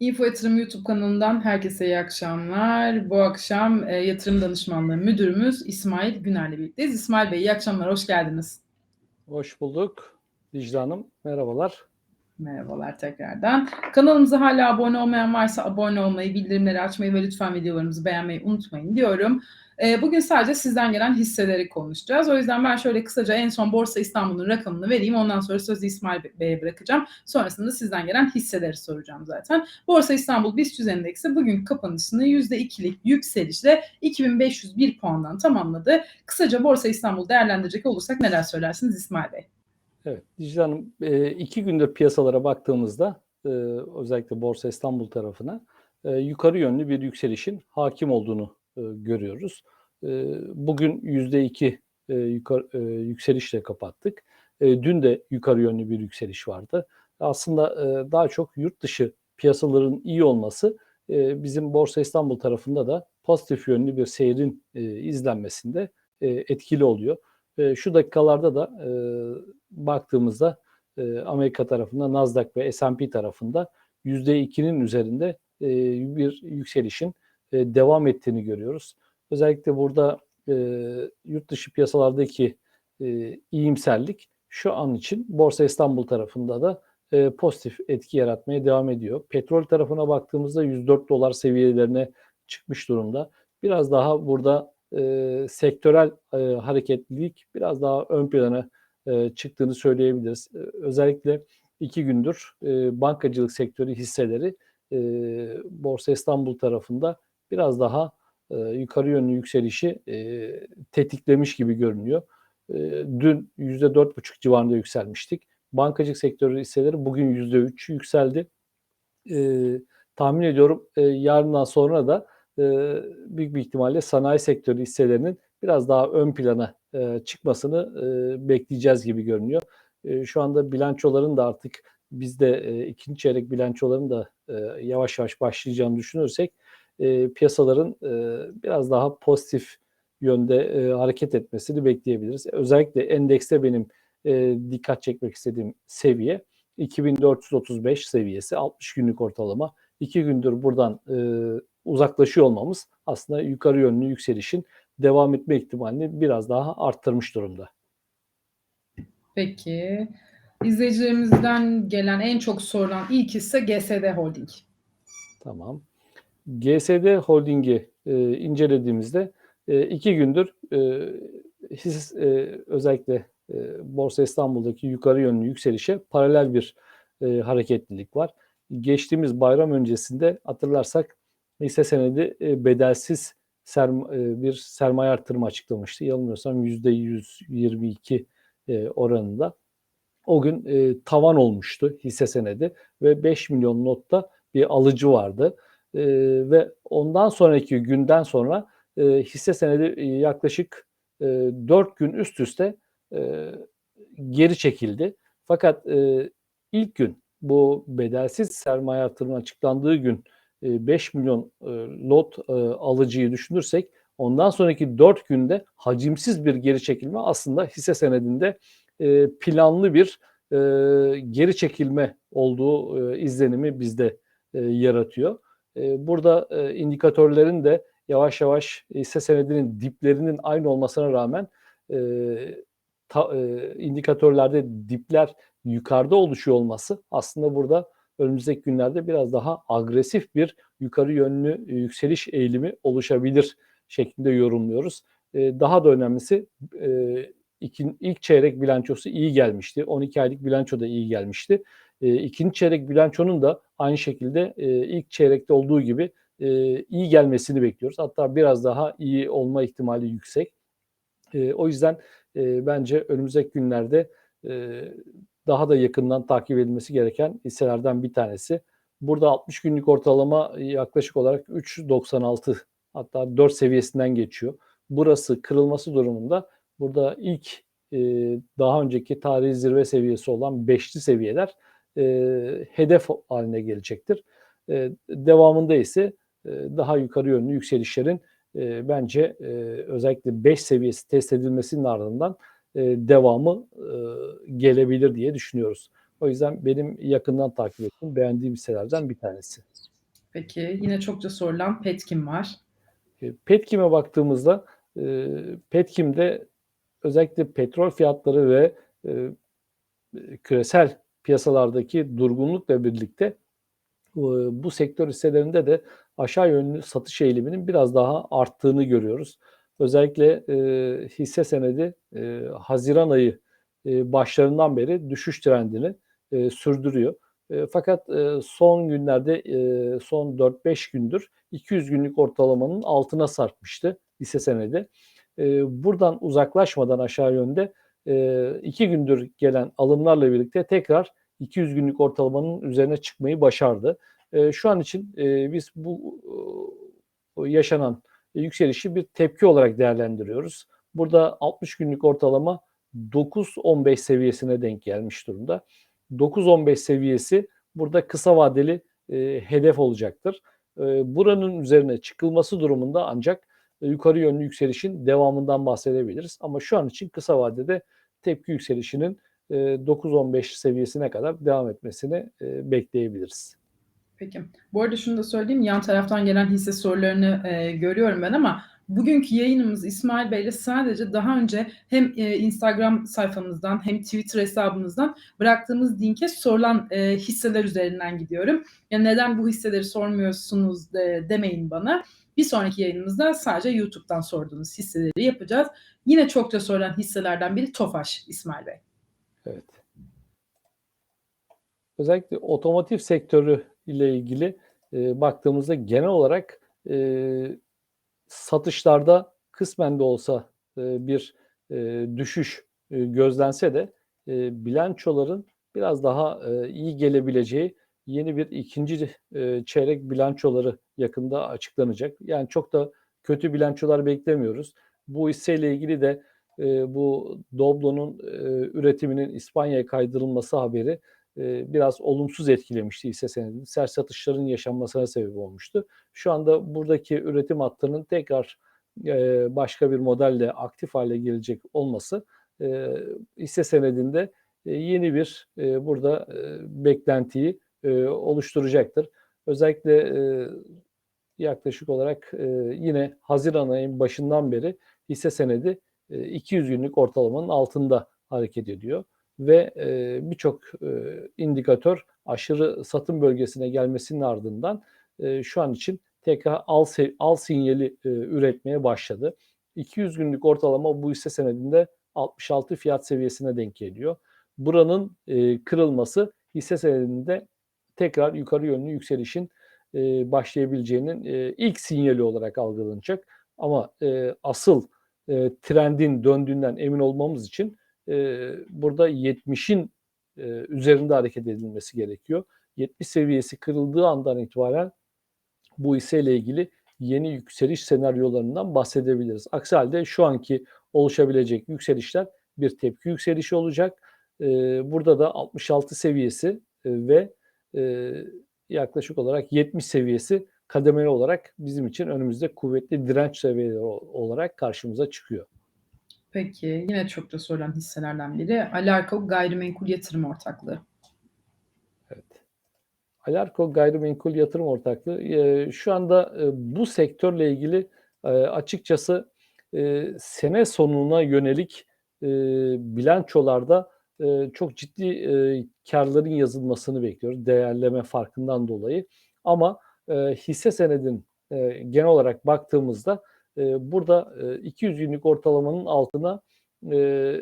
Info Yatırım YouTube kanalından herkese iyi akşamlar. Bu akşam e, yatırım danışmanlığı müdürümüz İsmail Güner'le birlikteyiz. İsmail Bey iyi akşamlar, hoş geldiniz. Hoş bulduk. Dicle Hanım, merhabalar. Merhabalar tekrardan. Kanalımıza hala abone olmayan varsa abone olmayı, bildirimleri açmayı ve lütfen videolarımızı beğenmeyi unutmayın diyorum. E, bugün sadece sizden gelen hisseleri konuşacağız. O yüzden ben şöyle kısaca en son Borsa İstanbul'un rakamını vereyim. Ondan sonra sözü İsmail Bey'e bırakacağım. Sonrasında sizden gelen hisseleri soracağım zaten. Borsa İstanbul BIST 100 endeksi bugün kapanışını %2'lik yükselişle 2501 puandan tamamladı. Kısaca Borsa İstanbul değerlendirecek olursak neler söylersiniz İsmail Bey? Evet, Dicle Hanım, e, iki gündür piyasalara baktığımızda e, özellikle Borsa İstanbul tarafına e, yukarı yönlü bir yükselişin hakim olduğunu görüyoruz. Bugün %2 yukarı, yükselişle kapattık. Dün de yukarı yönlü bir yükseliş vardı. Aslında daha çok yurt dışı piyasaların iyi olması bizim Borsa İstanbul tarafında da pozitif yönlü bir seyrin izlenmesinde etkili oluyor. Şu dakikalarda da baktığımızda Amerika tarafında Nasdaq ve S&P tarafında %2'nin üzerinde bir yükselişin devam ettiğini görüyoruz. Özellikle burada yurt dışı piyasalardaki iyimserlik şu an için Borsa İstanbul tarafında da pozitif etki yaratmaya devam ediyor. Petrol tarafına baktığımızda 104 dolar seviyelerine çıkmış durumda. Biraz daha burada e, sektörel e, hareketlilik biraz daha ön plana e, çıktığını söyleyebiliriz. E, özellikle iki gündür e, bankacılık sektörü hisseleri e, Borsa İstanbul tarafında biraz daha e, yukarı yönlü yükselişi e, tetiklemiş gibi görünüyor. E, dün %4,5 civarında yükselmiştik. Bankacılık sektörü hisseleri bugün %3 yükseldi. E, tahmin ediyorum e, yarından sonra da e, büyük bir ihtimalle sanayi sektörü hisselerinin biraz daha ön plana e, çıkmasını e, bekleyeceğiz gibi görünüyor. E, şu anda bilançoların da artık bizde e, ikinci çeyrek bilançoların da e, yavaş yavaş başlayacağını düşünürsek e, piyasaların e, biraz daha pozitif yönde e, hareket etmesini bekleyebiliriz. Özellikle endekste benim e, dikkat çekmek istediğim seviye 2435 seviyesi 60 günlük ortalama. 2 gündür buradan e, uzaklaşıyor olmamız aslında yukarı yönlü yükselişin devam etme ihtimalini biraz daha arttırmış durumda. Peki. İzleyicilerimizden gelen en çok sorulan ilk hisse GSD Holding. Tamam. GSD Holding'i e, incelediğimizde e, iki gündür e, his, e, özellikle e, Borsa İstanbul'daki yukarı yönlü yükselişe paralel bir e, hareketlilik var. Geçtiğimiz bayram öncesinde hatırlarsak hisse senedi e, bedelsiz serm e, bir sermaye artırımı açıklamıştı. Yanılmıyorsam %122 e, oranında. O gün e, tavan olmuştu hisse senedi ve 5 milyon notta bir alıcı vardı. E, ve ondan sonraki günden sonra e, hisse senedi e, yaklaşık e, 4 gün üst üste e, geri çekildi. Fakat e, ilk gün bu bedelsiz sermaye artırımı açıklandığı gün 5 milyon lot alıcıyı düşünürsek ondan sonraki 4 günde hacimsiz bir geri çekilme aslında hisse senedinde planlı bir geri çekilme olduğu izlenimi bizde yaratıyor. Burada indikatörlerin de yavaş yavaş hisse senedinin diplerinin aynı olmasına rağmen indikatörlerde dipler yukarıda oluşuyor olması aslında burada önümüzdeki günlerde biraz daha agresif bir yukarı yönlü e, yükseliş eğilimi oluşabilir şeklinde yorumluyoruz. E, daha da önemlisi e, ilk çeyrek bilançosu iyi gelmişti. 12 aylık bilanço da iyi gelmişti. İkinci çeyrek bilançonun da aynı şekilde ilk çeyrekte olduğu gibi iyi gelmesini bekliyoruz. Hatta biraz daha iyi olma ihtimali yüksek. O yüzden bence önümüzdeki günlerde daha da yakından takip edilmesi gereken hisselerden bir tanesi. Burada 60 günlük ortalama yaklaşık olarak 3.96 hatta 4 seviyesinden geçiyor. Burası kırılması durumunda burada ilk e, daha önceki tarihi zirve seviyesi olan 5'li seviyeler e, hedef haline gelecektir. E, devamında ise e, daha yukarı yönlü yükselişlerin e, bence e, özellikle 5 seviyesi test edilmesinin ardından e, devamı e, gelebilir diye düşünüyoruz. O yüzden benim yakından takip ettiğim, beğendiğim hisselerden bir tanesi. Peki yine çokça sorulan Petkim var. E, Petkim'e baktığımızda e, Petkim'de özellikle petrol fiyatları ve e, küresel piyasalardaki durgunlukla birlikte e, bu sektör hisselerinde de aşağı yönlü satış eğiliminin biraz daha arttığını görüyoruz. Özellikle e, hisse senedi e, Haziran ayı e, başlarından beri düşüş trendini e, sürdürüyor. E, fakat e, son günlerde, e, son 4-5 gündür 200 günlük ortalamanın altına sarkmıştı hisse senedi. E, buradan uzaklaşmadan aşağı yönde iki gündür gelen alımlarla birlikte tekrar 200 günlük ortalamanın üzerine çıkmayı başardı. E, şu an için e, biz bu e, yaşanan yükselişi bir tepki olarak değerlendiriyoruz. Burada 60 günlük ortalama 9-15 seviyesine denk gelmiş durumda. 9-15 seviyesi burada kısa vadeli e, hedef olacaktır. Buranın üzerine çıkılması durumunda ancak yukarı yönlü yükselişin devamından bahsedebiliriz. Ama şu an için kısa vadede tepki yükselişinin e, 9-15 seviyesine kadar devam etmesini e, bekleyebiliriz. Peki. Bu arada şunu da söyleyeyim. Yan taraftan gelen hisse sorularını e, görüyorum ben ama bugünkü yayınımız İsmail Bey'le sadece daha önce hem e, Instagram sayfamızdan hem Twitter hesabımızdan bıraktığımız linke sorulan e, hisseler üzerinden gidiyorum. Yani neden bu hisseleri sormuyorsunuz de, demeyin bana. Bir sonraki yayınımızda sadece YouTube'dan sorduğunuz hisseleri yapacağız. Yine çokça sorulan hisselerden biri Tofaş İsmail Bey. Evet. Özellikle otomotiv sektörü ile ilgili e, baktığımızda genel olarak e, satışlarda kısmen de olsa e, bir e, düşüş e, gözlense de bilançoların biraz daha iyi gelebileceği yeni bir ikinci çeyrek bilançoları yakında açıklanacak. Yani çok da kötü bilançolar beklemiyoruz. Bu hisseyle ilgili de bu Doblo'nun üretiminin İspanya'ya kaydırılması haberi e, biraz olumsuz etkilemişti hisse senedini. Sert satışların yaşanmasına sebep olmuştu. Şu anda buradaki üretim hattının tekrar e, başka bir modelle aktif hale gelecek olması e, hisse senedinde yeni bir burada beklentiyi oluşturacaktır. Özellikle yaklaşık olarak yine Haziran ayının başından beri hisse senedi e, 200 günlük ortalamanın altında hareket ediyor ve e, birçok e, indikatör aşırı satım bölgesine gelmesinin ardından e, şu an için tekrar al, al sinyali e, üretmeye başladı. 200 günlük ortalama bu hisse senedinde 66 fiyat seviyesine denk geliyor. Buranın e, kırılması hisse senedinde tekrar yukarı yönlü yükselişin e, başlayabileceğinin e, ilk sinyali olarak algılanacak. Ama e, asıl e, trendin döndüğünden emin olmamız için burada 70'in e, üzerinde hareket edilmesi gerekiyor. 70 seviyesi kırıldığı andan itibaren bu hisseyle ilgili yeni yükseliş senaryolarından bahsedebiliriz. Aksi halde şu anki oluşabilecek yükselişler bir tepki yükselişi olacak. Burada da 66 seviyesi ve yaklaşık olarak 70 seviyesi kademeli olarak bizim için önümüzde kuvvetli direnç seviyeleri olarak karşımıza çıkıyor. Peki yine çok da sorulan hisselerden biri Alarko Gayrimenkul Yatırım Ortaklığı. Evet. Alarko Gayrimenkul Yatırım Ortaklığı e, şu anda e, bu sektörle ilgili e, açıkçası sene sonuna yönelik bilançolarda çok ciddi karların yazılmasını bekliyoruz değerleme farkından dolayı. Ama hisse senedin genel olarak baktığımızda e, burada e, 200 günlük ortalamanın altına e,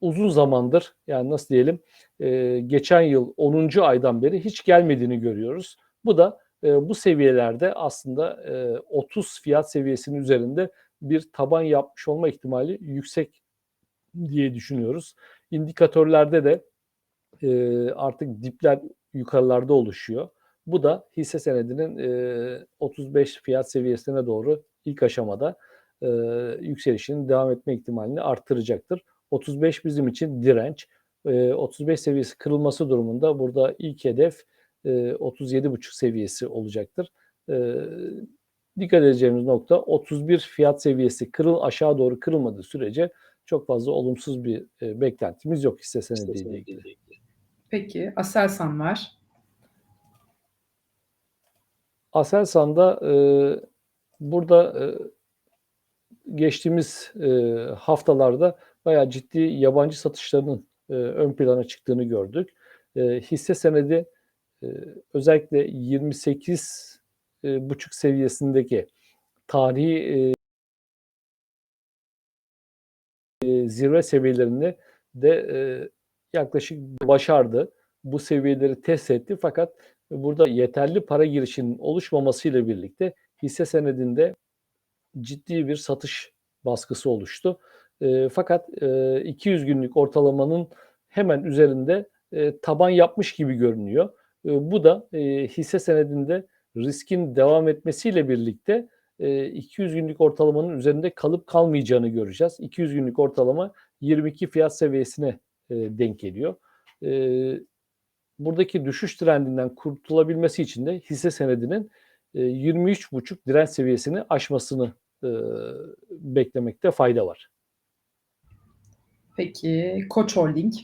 uzun zamandır yani nasıl diyelim e, geçen yıl 10. aydan beri hiç gelmediğini görüyoruz. Bu da e, bu seviyelerde aslında e, 30 fiyat seviyesinin üzerinde bir taban yapmış olma ihtimali yüksek diye düşünüyoruz. İndikatörlerde de e, artık dipler yukarılarda oluşuyor. Bu da hisse senedinin e, 35 fiyat seviyesine doğru ilk aşamada e, yükselişinin devam etme ihtimalini arttıracaktır. 35 bizim için direnç. E, 35 seviyesi kırılması durumunda burada ilk hedef e, 37,5 seviyesi olacaktır. E, dikkat edeceğimiz nokta 31 fiyat seviyesi kırıl aşağı doğru kırılmadığı sürece çok fazla olumsuz bir e, beklentimiz yok hisse senediyle ilgili. Peki. Aselsan var. Aselsan'da e, burada e, geçtiğimiz e, haftalarda bayağı ciddi yabancı satışlarının e, ön plana çıktığını gördük. E, hisse senedi e, özellikle 28 e, buçuk seviyesindeki tarihi e, zirve seviyelerini de e, yaklaşık başardı. Bu seviyeleri test etti fakat burada yeterli para girişinin oluşmamasıyla birlikte hisse senedinde ciddi bir satış baskısı oluştu. E, fakat e, 200 günlük ortalamanın hemen üzerinde e, taban yapmış gibi görünüyor. E, bu da e, hisse senedinde riskin devam etmesiyle birlikte e, 200 günlük ortalamanın üzerinde kalıp kalmayacağını göreceğiz. 200 günlük ortalama 22 fiyat seviyesine e, denk geliyor. E, buradaki düşüş trendinden kurtulabilmesi için de hisse senedinin e, 23,5 direnç seviyesini aşmasını e, beklemekte fayda var. Peki. Koç Holding.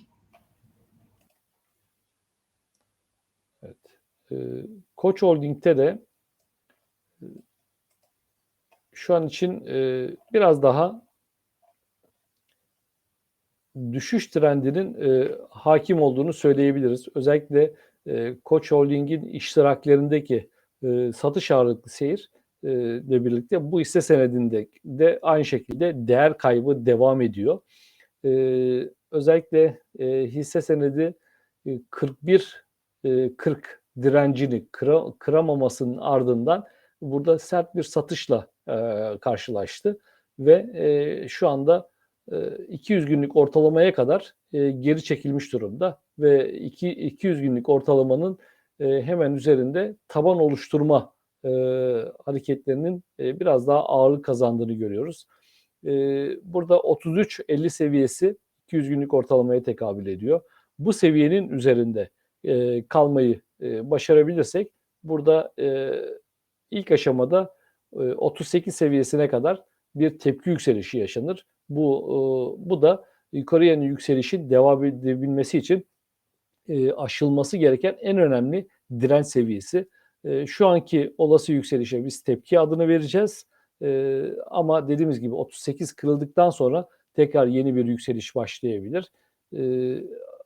Evet. E, Koç Holding'de de e, şu an için e, biraz daha düşüş trendinin e, hakim olduğunu söyleyebiliriz. Özellikle e, Koç Holding'in iştiraklerindeki e, satış ağırlıklı seyir e, ile birlikte bu hisse senedinde de aynı şekilde değer kaybı devam ediyor. E, özellikle e, hisse senedi e, 41 e, 40 direncini kıra, kıramamasının ardından burada sert bir satışla e, karşılaştı ve e, şu anda 200 günlük ortalamaya kadar e, geri çekilmiş durumda ve iki, 200 günlük ortalamanın e, hemen üzerinde taban oluşturma e, hareketlerinin e, biraz daha ağırlık kazandığını görüyoruz. E, burada 33-50 seviyesi 200 günlük ortalamaya tekabül ediyor. Bu seviyenin üzerinde e, kalmayı e, başarabilirsek burada e, ilk aşamada e, 38 seviyesine kadar bir tepki yükselişi yaşanır. Bu e, bu da yukarı yönlü yükselişin devam edebilmesi için e, aşılması gereken en önemli direnç seviyesi. E, şu anki olası yükselişe biz tepki adını vereceğiz. Ama dediğimiz gibi 38 kırıldıktan sonra tekrar yeni bir yükseliş başlayabilir.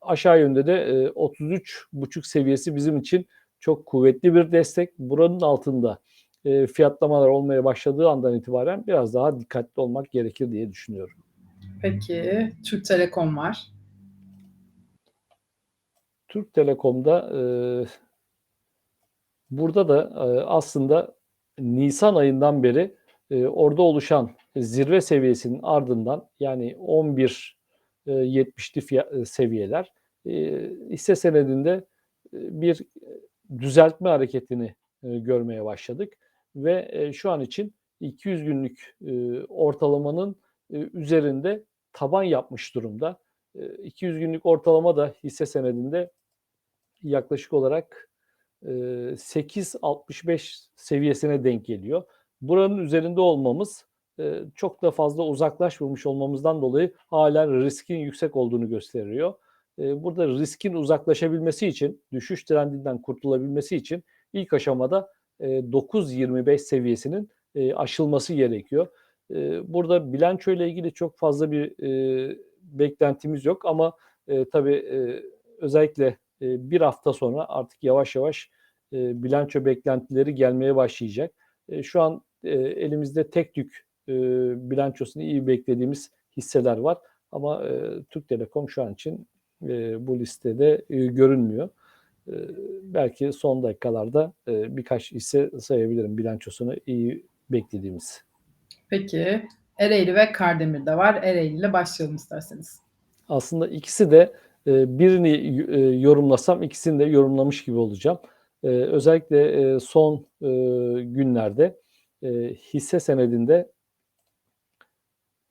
Aşağı yönde de e, 33,5 seviyesi bizim için çok kuvvetli bir destek. Buranın altında e, fiyatlamalar olmaya başladığı andan itibaren biraz daha dikkatli olmak gerekir diye düşünüyorum. Peki. Türk Telekom var. Türk Telekom'da e, burada da e, aslında Nisan ayından beri e, orada oluşan zirve seviyesinin ardından yani 11 e, 70'li fiyat, e, seviyeler e, hisse senedinde e, bir düzeltme hareketini e, görmeye başladık ve e, şu an için 200 günlük e, ortalamanın e, üzerinde taban yapmış durumda. E, 200 günlük ortalama da hisse senedinde yaklaşık olarak e, 8.65 seviyesine denk geliyor. Buranın üzerinde olmamız çok da fazla uzaklaşmamış olmamızdan dolayı hala riskin yüksek olduğunu gösteriyor. Burada riskin uzaklaşabilmesi için, düşüş trendinden kurtulabilmesi için ilk aşamada e, 9.25 seviyesinin e, aşılması gerekiyor. E, burada bilanço ile ilgili çok fazla bir e, beklentimiz yok ama e, tabii e, özellikle e, bir hafta sonra artık yavaş yavaş e, bilanço beklentileri gelmeye başlayacak. E, şu an e, elimizde tek tük e, bilançosunu iyi beklediğimiz hisseler var ama e, Türk Telekom şu an için e, bu listede e, görünmüyor. E, belki son dakikalarda e, birkaç hisse sayabilirim bilançosunu iyi beklediğimiz. Peki. Ereğli ve Kardemir de var. Ereğli ile başlayalım isterseniz. Aslında ikisi de e, birini e, yorumlasam ikisini de yorumlamış gibi olacağım. E, özellikle e, son e, günlerde e, hisse senedinde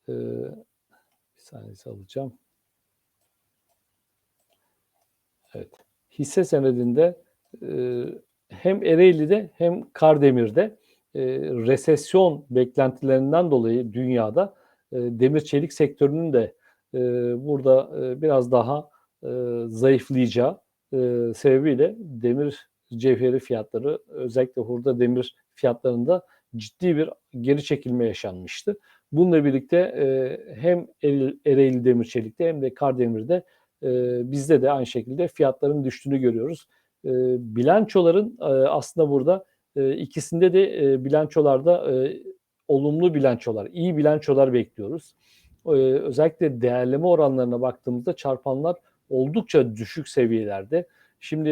e, bir saniye alacağım. Evet. Hisse senedinde e, hem Ereğli'de hem Kardemir'de e, resesyon beklentilerinden dolayı dünyada e, demir çelik sektörünün de e, burada biraz daha zayıflayacağı sebebiyle demir cevheri fiyatları özellikle hurda demir fiyatlarında ciddi bir geri çekilme yaşanmıştı. Bununla birlikte hem Ereğli Demir Çelik'te hem de Kardemir'de e, bizde de aynı şekilde fiyatların düştüğünü görüyoruz. E, bilançoların e, aslında burada e, ikisinde de e, bilançolarda e, olumlu bilançolar, iyi bilançolar bekliyoruz. E, özellikle değerleme oranlarına baktığımızda çarpanlar oldukça düşük seviyelerde. Şimdi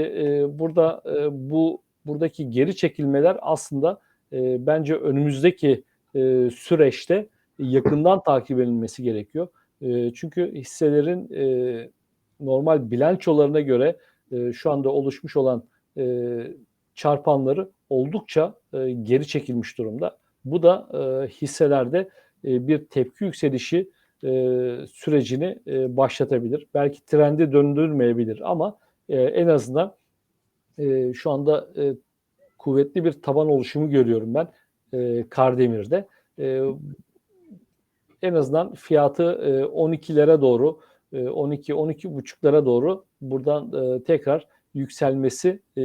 burada bu buradaki geri çekilmeler aslında bence önümüzdeki süreçte yakından takip edilmesi gerekiyor. Çünkü hisselerin normal bilançolarına göre e, şu anda oluşmuş olan e, çarpanları oldukça e, geri çekilmiş durumda. Bu da e, hisselerde e, bir tepki yükselişi e, sürecini e, başlatabilir. Belki trendi döndürmeyebilir ama e, en azından e, şu anda e, kuvvetli bir taban oluşumu görüyorum ben e, Kardemir'de. E, en azından fiyatı e, 12'lere doğru, 12-12,5'lara doğru buradan e, tekrar yükselmesi e,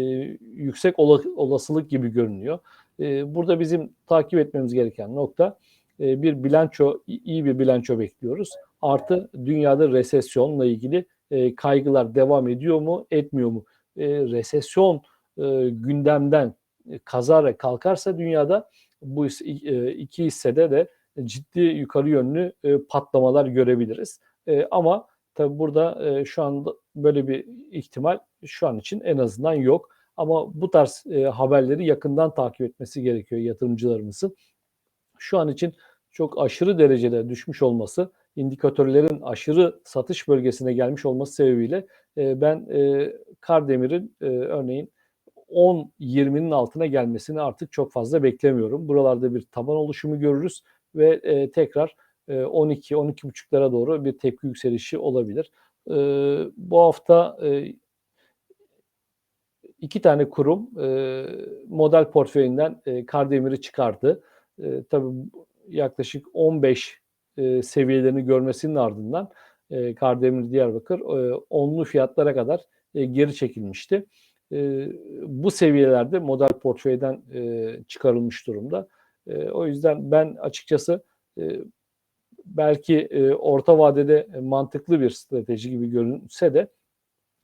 yüksek ola- olasılık gibi görünüyor. E, burada bizim takip etmemiz gereken nokta e, bir bilanço, iyi bir bilanço bekliyoruz. Artı dünyada resesyonla ilgili e, kaygılar devam ediyor mu, etmiyor mu? E, resesyon e, gündemden e, kazara kalkarsa dünyada bu e, iki hissede de ciddi yukarı yönlü e, patlamalar görebiliriz. E, ama tabi burada e, şu anda böyle bir ihtimal şu an için en azından yok. Ama bu tarz e, haberleri yakından takip etmesi gerekiyor yatırımcılarımızın. Şu an için çok aşırı derecede düşmüş olması, indikatörlerin aşırı satış bölgesine gelmiş olması sebebiyle e, ben e, Kardemir'in e, örneğin 10-20'nin altına gelmesini artık çok fazla beklemiyorum. Buralarda bir taban oluşumu görürüz ve e, tekrar 12-12,5'lara doğru bir tepki yükselişi olabilir. E, bu hafta e, iki tane kurum e, model portföyünden e, Kardemir'i çıkardı. E, tabii yaklaşık 15 e, seviyelerini görmesinin ardından e, Kardemir Diyarbakır e, onlu fiyatlara kadar e, geri çekilmişti. E, bu seviyelerde model portföyden e, çıkarılmış durumda. E, o yüzden ben açıkçası e, belki e, orta vadede mantıklı bir strateji gibi görünse de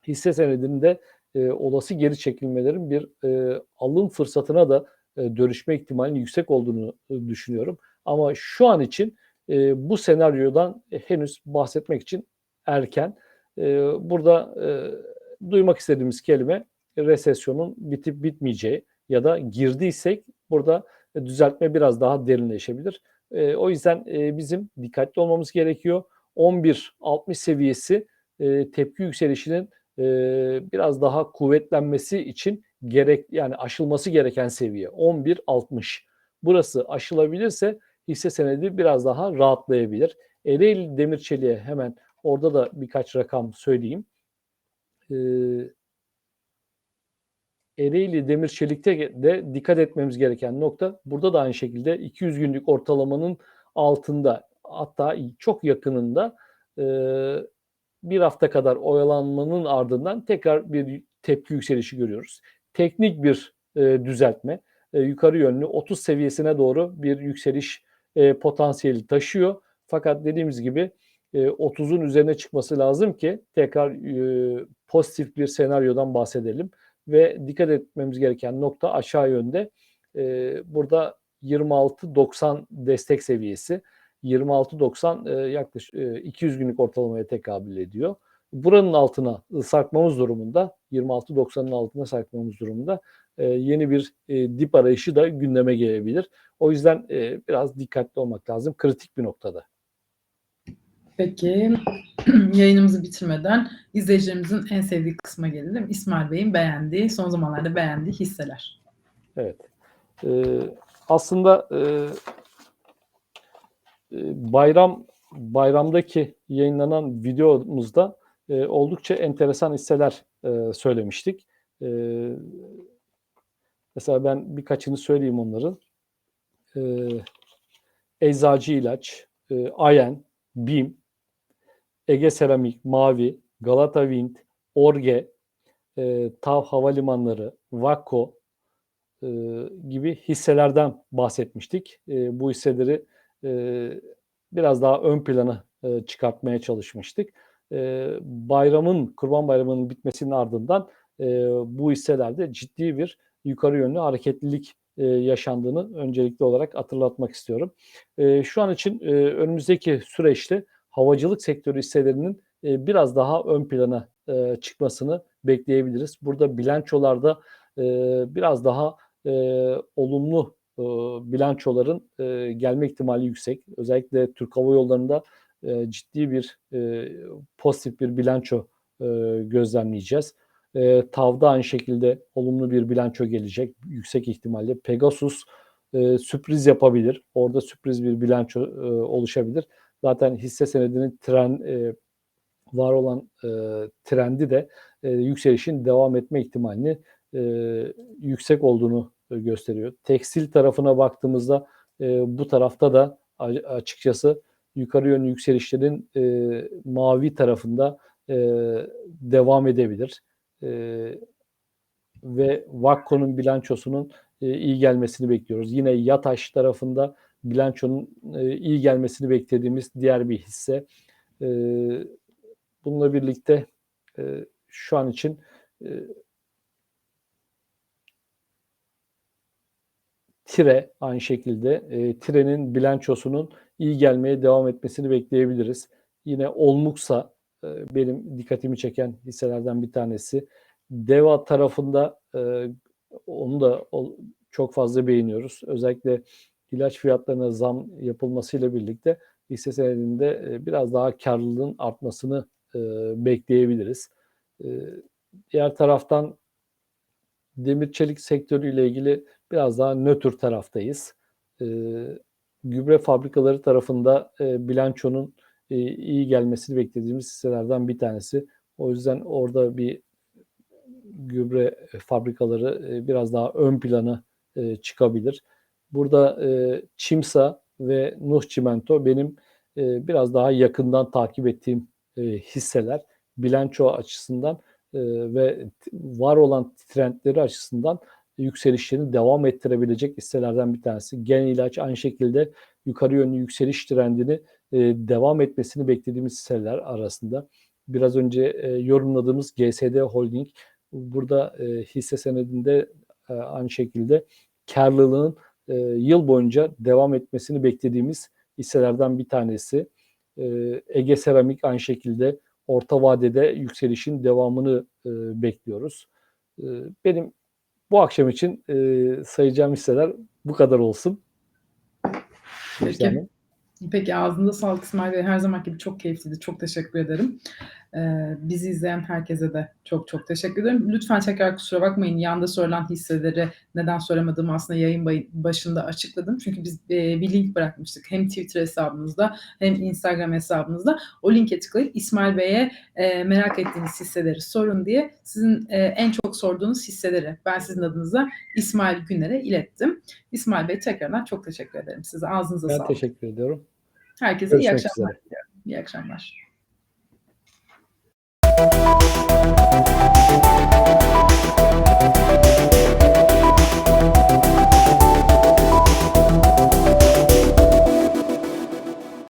hisse senedinde e, olası geri çekilmelerin bir e, alım fırsatına da e, dönüşme ihtimalinin yüksek olduğunu e, düşünüyorum. Ama şu an için e, bu senaryodan e, henüz bahsetmek için erken. E, burada e, duymak istediğimiz kelime resesyonun bitip bitmeyeceği ya da girdiysek burada e, düzeltme biraz daha derinleşebilir. E, o yüzden e, bizim dikkatli olmamız gerekiyor. 11.60 seviyesi e, tepki yükselişinin e, biraz daha kuvvetlenmesi için gerek yani aşılması gereken seviye 11.60. Burası aşılabilirse hisse senedi biraz daha rahatlayabilir. Ereğli Demir Çelik'e hemen orada da birkaç rakam söyleyeyim. Ee, Ereğli Demir Çelik'te de dikkat etmemiz gereken nokta burada da aynı şekilde 200 günlük ortalamanın altında hatta çok yakınında e, bir hafta kadar oyalanmanın ardından tekrar bir tepki yükselişi görüyoruz. Teknik bir e, düzeltme e, yukarı yönlü 30 seviyesine doğru bir yükseliş e, potansiyeli taşıyor. Fakat dediğimiz gibi e, 30'un üzerine çıkması lazım ki tekrar e, pozitif bir senaryodan bahsedelim. Ve dikkat etmemiz gereken nokta aşağı yönde. E, burada 26.90 destek seviyesi. 26.90 e, yaklaşık e, 200 günlük ortalamaya tekabül ediyor. Buranın altına sarkmamız durumunda, 26.90'ın altına sarkmamız durumunda e, yeni bir e, dip arayışı da gündeme gelebilir. O yüzden e, biraz dikkatli olmak lazım kritik bir noktada. Peki yayınımızı bitirmeden izleyicilerimizin en sevdiği kısma gelelim. İsmail Bey'in beğendiği, son zamanlarda beğendiği hisseler. Evet. Ee, aslında e, e, bayram bayramdaki yayınlanan videomuzda e, oldukça enteresan hisseler e, söylemiştik. E, mesela ben birkaçını söyleyeyim onların. E, Eczacı İlaç, e, Ayen, BİM, Ege Seramik, Mavi, Galata Wind, Orge, e, TAV Havalimanları, Vakko e, gibi hisselerden bahsetmiştik. E, bu hisseleri e, biraz daha ön plana e, çıkartmaya çalışmıştık. E, bayramın, Kurban Bayramı'nın bitmesinin ardından e, bu hisselerde ciddi bir yukarı yönlü hareketlilik e, yaşandığını öncelikli olarak hatırlatmak istiyorum. E, şu an için e, önümüzdeki süreçte havacılık sektörü hisselerinin e, biraz daha ön plana e, çıkmasını bekleyebiliriz. Burada bilançolarda e, biraz daha e, olumlu e, bilançoların e, gelme ihtimali yüksek. Özellikle Türk Hava Yolları'nda e, ciddi bir e, pozitif bir bilanço e, gözlemleyeceğiz. E, TAV'da aynı şekilde olumlu bir bilanço gelecek yüksek ihtimalle. Pegasus e, sürpriz yapabilir. Orada sürpriz bir bilanço e, oluşabilir. Zaten hisse senedinin tren e, var olan e, trendi de e, yükselişin devam etme ihtimalini e, yüksek olduğunu e, gösteriyor. Tekstil tarafına baktığımızda e, bu tarafta da açıkçası yukarı yönlü yükselişlerin e, mavi tarafında e, devam edebilir. E, ve Vakko'nun bilançosunun e, iyi gelmesini bekliyoruz. Yine Yataş tarafında bilançonun e, iyi gelmesini beklediğimiz diğer bir hisse. E, bununla birlikte e, şu an için e, Tire aynı şekilde e, Tire'nin bilançosunun iyi gelmeye devam etmesini bekleyebiliriz. Yine Olmuksa e, benim dikkatimi çeken hisselerden bir tanesi. Deva tarafında e, onu da o, çok fazla beğeniyoruz. Özellikle ilaç fiyatlarına zam yapılmasıyla birlikte hisse senedinde e, biraz daha karlılığın artmasını e, bekleyebiliriz. E, diğer taraftan demir çelik sektörüyle ilgili biraz daha nötr taraftayız. Gübre fabrikaları tarafında bilançonun iyi gelmesini beklediğimiz hisselerden bir tanesi. O yüzden orada bir gübre fabrikaları biraz daha ön plana çıkabilir. Burada e, Çimsa ve Nuh Çimento benim e, biraz daha yakından takip ettiğim e, hisseler. Bilanço açısından e, ve var olan trendleri açısından yükselişlerini devam ettirebilecek hisselerden bir tanesi. Gen ilaç aynı şekilde yukarı yönlü yükseliş trendini e, devam etmesini beklediğimiz hisseler arasında. Biraz önce e, yorumladığımız GSD Holding burada e, hisse senedinde e, aynı şekilde karlılığın e, yıl boyunca devam etmesini beklediğimiz hisselerden bir tanesi. E, Ege Seramik aynı şekilde orta vadede yükselişin devamını e, bekliyoruz. E, benim bu akşam için e, sayacağım hisseler bu kadar olsun. Peki. Vicdanım. Peki ağzında sağlık İsmail Bey. Her zaman gibi çok keyifliydi. Çok teşekkür ederim. Ee, bizi izleyen herkese de çok çok teşekkür ederim. Lütfen tekrar kusura bakmayın. Yanda sorulan hisseleri neden soramadığımı aslında yayın başında açıkladım. Çünkü biz e, bir link bırakmıştık. Hem Twitter hesabımızda hem Instagram hesabımızda. O linke tıklayıp İsmail Bey'e e, merak ettiğiniz hisseleri sorun diye sizin e, en çok sorduğunuz hisseleri ben sizin adınıza İsmail Güner'e ilettim. İsmail Bey tekrardan çok teşekkür ederim size. Ağzınıza Ben sağlık. teşekkür ediyorum. Herkese iyi Görüşmek akşamlar üzere. İyi akşamlar. Thank you.